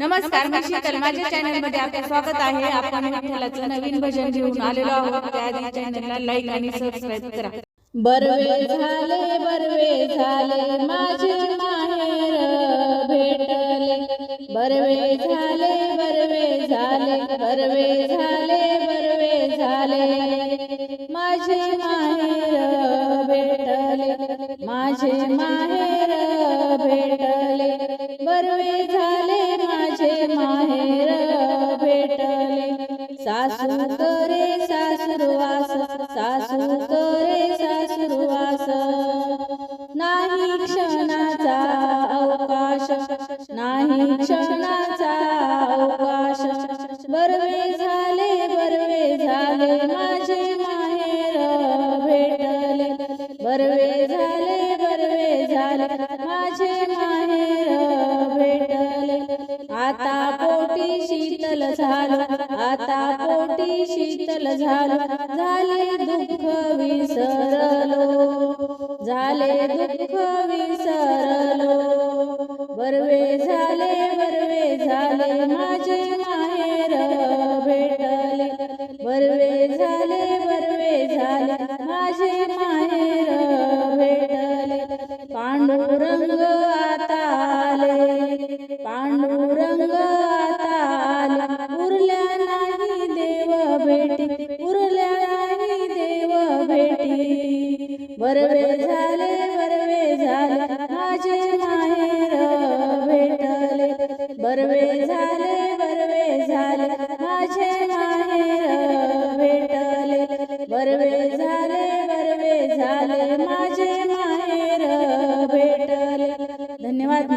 नमस्कार माझ्या चॅनलमध्ये आपले स्वागत आहे. आपण विठ्ठलाचं नवीन भजन घेऊन आलेलो आहोत. त्याआधी चॅनलला लाईक आणि सबस्क्राईब करा. बरवे झाले बरवे झाले माझे माहेर भेटले. बरवे झाले बरवे झाले बरवे झाले बरवे झाले. माझे माहेर भेटले. माझे माहेर भेटले. माहेर भेटले सासू करे सासुरवास सासू करे सासुरवास. नाही क्षणाचा अवकाश नाही क्षणाचा अवकाश. बरवे झाले बरवे झाले माझे माहेर भेटले बरवे झाले बरवे झाले झालं आता पोटी शीतल झालं झाले दुःख विसरलो झाले दुःख विसरलो. बरवे झाले बरवे झाले माझे माहेर भेटले. बरवे झाले बरवे झाले माझे माहेर भेटले. पांडुरंग आता आले पांडुरंग बरवे झाले बरवे झाले माझे माहेर भेटले. बरवे झाले बरवे झाले माझे माहेर भेटले. बरवे झाले बरवे झाले माझे माहेर भेटले. धन्यवाद